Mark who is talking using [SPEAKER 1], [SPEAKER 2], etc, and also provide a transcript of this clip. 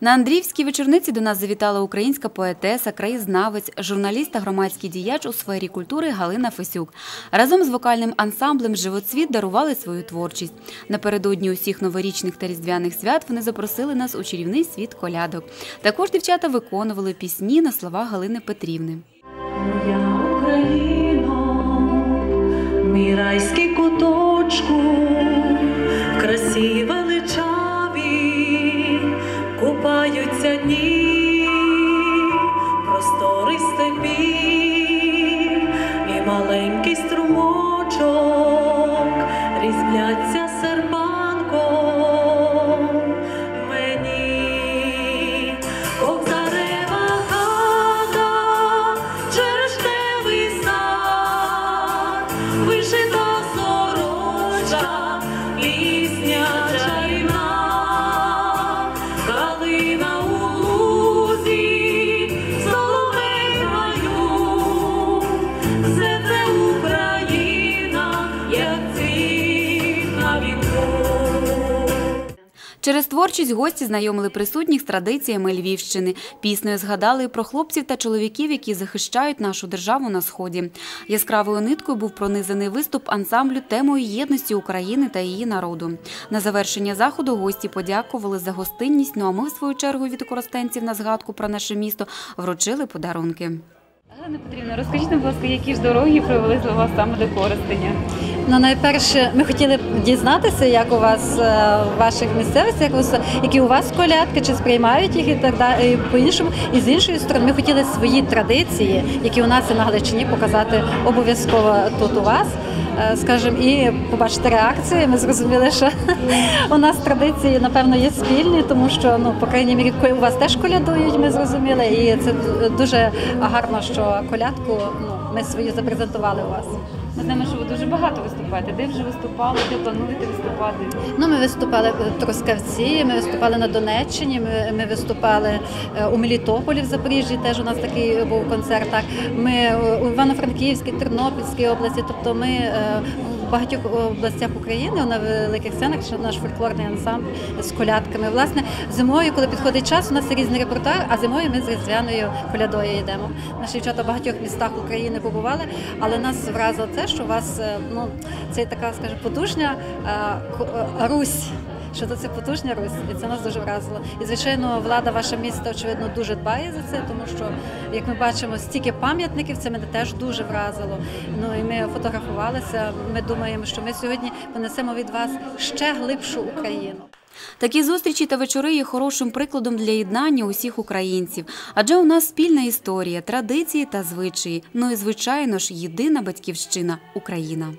[SPEAKER 1] На Андріївській вечорниці до нас завітала українська поетеса, краєзнавець, журналіст та громадський діяч у сфері культури Галина Фесюк. Разом з вокальним ансамблем Живоцвіт дарували свою творчість. Напередодні усіх новорічних та різдвяних свят вони запросили нас у чарівний світ колядок. Також дівчата виконували пісні на слова Галини Петрівни.
[SPEAKER 2] Моя Україно, мій райський куточку, купаються дні, простори степів і маленький струмочок різбляться серпанком мені. Кобзарева хата, черештевий сад, вишита сороча, пісня чарівна, калина
[SPEAKER 1] Через творчість гості знайомили присутніх з традиціями Львівщини. Піснею згадали про хлопців та чоловіків, які захищають нашу державу на сході. Яскравою ниткою був пронизаний виступ ансамблю темою єдності України та її народу. На завершення заходу гості подякували за гостинність. Ну а ми, в свою чергу, від коростенців на згадку про наше місто вручили подарунки. Галина Петрівна, розкажіть, будь ласка, які ж дороги привели вас саме до Коростеня?
[SPEAKER 3] Ну, найперше, ми хотіли б дізнатися, як у вас е, в ваших місцевостях, які у вас колядки, чи сприймають їх і так далі. По іншому, і з іншої сторони, ми хотіли свої традиції, які у нас і на Галичині, показати обов'язково тут у вас. Е, Скажімо, і побачити реакцію. Ми зрозуміли, що у нас традиції, напевно, є спільні, тому що ну, по крайній мірі, у вас теж колядують, ми зрозуміли. І це дуже гарно, що колядку ну, ми свою запрезентували у вас.
[SPEAKER 1] Ми що ви дуже багато виступаєте. Де вже виступали, де плануєте виступати?
[SPEAKER 3] Ну, ми виступали в Трускавці, ми виступали на Донеччині, ми, ми виступали е, у Мелітополі в Запоріжжі. Теж у нас такий був концерт. Так. Ми е, у Івано-Франківській, Тернопільській області. Тобто ми е, в багатьох областях України на великих сценах наш фольклорний ансамбль з колядками. Власне, зимою, коли підходить час, у нас різний репортаж, а зимою ми з різдвяною колядою йдемо. Наші дівчата в багатьох містах України побували, але нас вразило те, що у вас е, ну, це така, скажімо, потужня е, е, Русь. Що то це потужня Русь, і це нас дуже вразило. І звичайно, влада ваша міста очевидно дуже дбає за це, тому що як ми бачимо, стільки пам'ятників, це мене теж дуже вразило. Ну і ми фотографувалися. Ми думаємо, що ми сьогодні понесемо від вас ще глибшу Україну.
[SPEAKER 1] Такі зустрічі та вечори є хорошим прикладом для єднання усіх українців, адже у нас спільна історія, традиції та звичаї. Ну і звичайно ж, єдина батьківщина Україна.